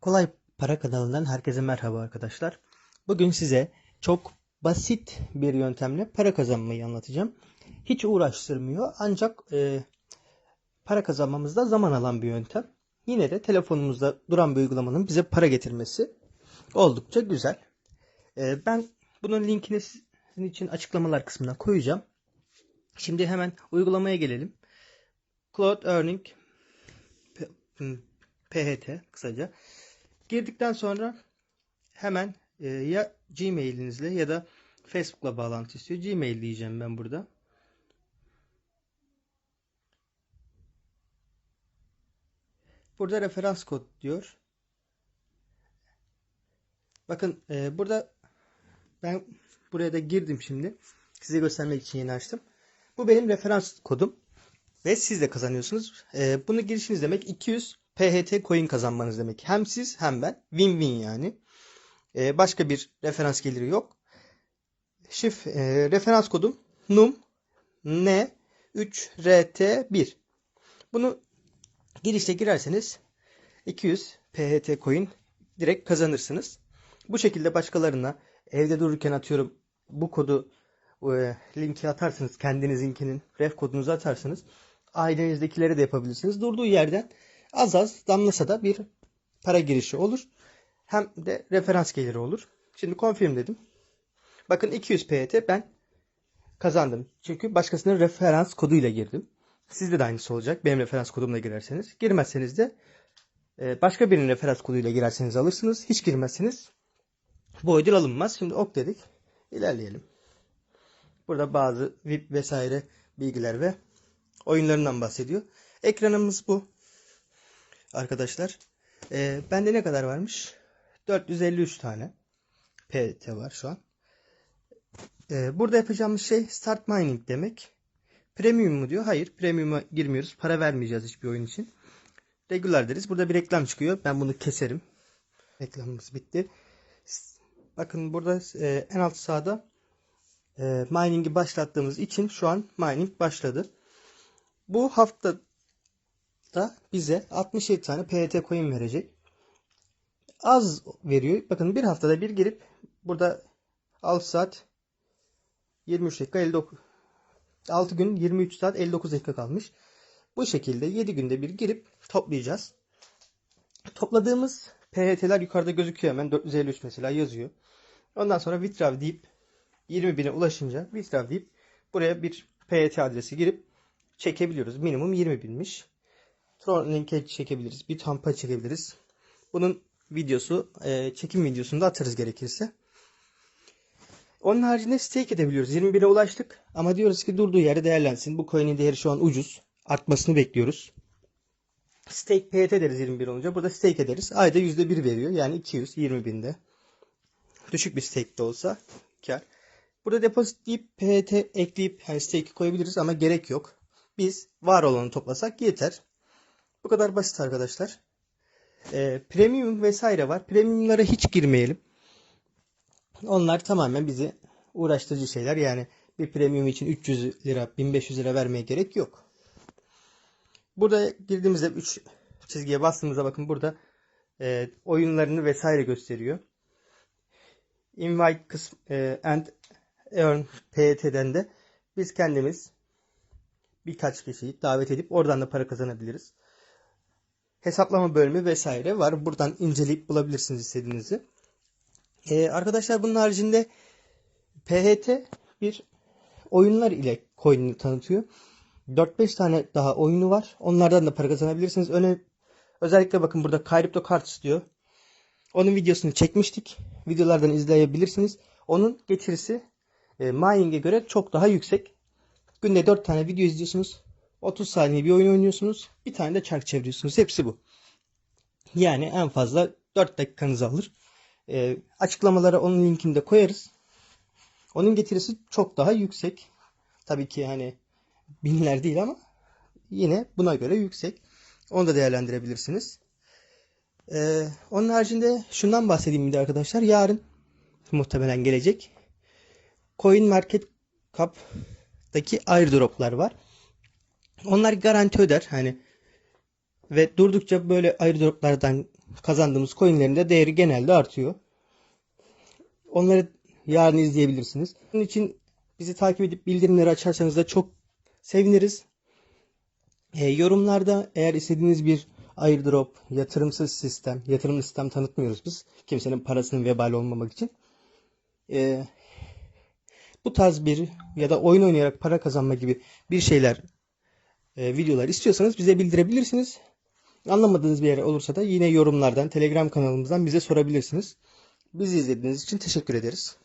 Kolay Para kanalından herkese merhaba arkadaşlar. Bugün size çok basit bir yöntemle para kazanmayı anlatacağım. Hiç uğraştırmıyor ancak e, para kazanmamızda zaman alan bir yöntem. Yine de telefonumuzda duran bir uygulamanın bize para getirmesi oldukça güzel. E, ben bunun linkini sizin için açıklamalar kısmına koyacağım. Şimdi hemen uygulamaya gelelim. Cloud Earning PHT kısaca. Girdikten sonra hemen e, ya Gmail'inizle ya da Facebook'la bağlantı istiyor. Gmail diyeceğim ben burada. Burada referans kod diyor. Bakın e, burada ben buraya da girdim şimdi. Size göstermek için yeni açtım. Bu benim referans kodum. Ve siz de kazanıyorsunuz. E, bunu girişiniz demek 200 PHT coin kazanmanız demek. Hem siz hem ben. Win-win yani. E, başka bir referans geliri yok. Şif, e, referans kodum num n 3 rt 1. Bunu girişte girerseniz 200 PHT coin direkt kazanırsınız. Bu şekilde başkalarına evde dururken atıyorum bu kodu e, linki atarsınız kendinizinkinin ref kodunuzu atarsınız. Ailenizdekilere de yapabilirsiniz. Durduğu yerden az az damlasa da bir para girişi olur. Hem de referans geliri olur. Şimdi confirm dedim. Bakın 200 PYT ben kazandım. Çünkü başkasının referans koduyla girdim. Sizde de aynısı olacak. Benim referans kodumla girerseniz. Girmezseniz de e, başka birinin referans koduyla girerseniz alırsınız. Hiç girmezseniz bu ödül alınmaz. Şimdi ok dedik. İlerleyelim. Burada bazı VIP vesaire bilgiler ve oyunlarından bahsediyor. Ekranımız bu. Arkadaşlar. Ee, bende ne kadar varmış? 453 tane PT var şu an. Ee, burada yapacağımız şey start mining demek. Premium mu diyor? Hayır. Premium'a girmiyoruz. Para vermeyeceğiz hiçbir oyun için. Regular deriz. Burada bir reklam çıkıyor. Ben bunu keserim. Reklamımız bitti. Bakın burada e, en alt sağda e, mining'i başlattığımız için şu an mining başladı. Bu hafta da bize 67 tane PET coin verecek. Az veriyor. Bakın bir haftada bir girip burada 6 saat 23 dakika 59 6 gün 23 saat 59 dakika kalmış. Bu şekilde 7 günde bir girip toplayacağız. Topladığımız PHT'ler yukarıda gözüküyor hemen 453 mesela yazıyor. Ondan sonra withdraw deyip 20 bine ulaşınca withdraw deyip buraya bir PHT adresi girip çekebiliyoruz. Minimum 20 binmiş. Tron linke çekebiliriz. Bir tampa çekebiliriz. Bunun videosu, e, çekim videosunu da atarız gerekirse. Onun haricinde stake edebiliyoruz. 21'e ulaştık ama diyoruz ki durduğu yerde değerlensin. Bu coin'in değeri şu an ucuz. Artmasını bekliyoruz. Stake PYT deriz 21 olunca. Burada stake ederiz. Ayda %1 veriyor. Yani 220 binde. Düşük bir stake de olsa kar. Burada depozit deyip PYT ekleyip yani stake koyabiliriz ama gerek yok. Biz var olanı toplasak yeter. Bu kadar basit arkadaşlar. E, premium vesaire var. Premiumlara hiç girmeyelim. Onlar tamamen bizi uğraştırıcı şeyler. Yani bir premium için 300 lira, 1500 lira vermeye gerek yok. Burada girdiğimizde 3 çizgiye bastığımızda bakın burada e, oyunlarını vesaire gösteriyor. Invite kısm, e, and earn PT'den de biz kendimiz birkaç kişiyi davet edip oradan da para kazanabiliriz hesaplama bölümü vesaire var. Buradan inceleyip bulabilirsiniz istediğinizi. Ee, arkadaşlar bunun haricinde PHT bir oyunlar ile coin'ini tanıtıyor. 4-5 tane daha oyunu var. Onlardan da para kazanabilirsiniz. Öne, özellikle bakın burada Crypto Cards diyor. Onun videosunu çekmiştik. Videolardan izleyebilirsiniz. Onun getirisi e, mining'e göre çok daha yüksek. Günde 4 tane video izliyorsunuz. 30 saniye bir oyun oynuyorsunuz. Bir tane de çark çeviriyorsunuz. Hepsi bu. Yani en fazla 4 dakikanızı alır. E, açıklamalara onun linkini de koyarız. Onun getirisi çok daha yüksek. Tabii ki hani binler değil ama yine buna göre yüksek. Onu da değerlendirebilirsiniz. Ee, onun haricinde şundan bahsedeyim bir de arkadaşlar. Yarın muhtemelen gelecek. Coin Market Cap'taki airdroplar var. Onlar garanti öder. Hani Ve durdukça böyle airdroplardan kazandığımız coinlerin de değeri genelde artıyor. Onları yarın izleyebilirsiniz. Bunun için bizi takip edip bildirimleri açarsanız da çok seviniriz. E, yorumlarda eğer istediğiniz bir airdrop, yatırımsız sistem, yatırımlı sistem tanıtmıyoruz biz. Kimsenin parasının vebali olmamak için. E, bu tarz bir ya da oyun oynayarak para kazanma gibi bir şeyler, e, videolar istiyorsanız bize bildirebilirsiniz. Anlamadığınız bir yer olursa da yine yorumlardan, Telegram kanalımızdan bize sorabilirsiniz. Bizi izlediğiniz için teşekkür ederiz.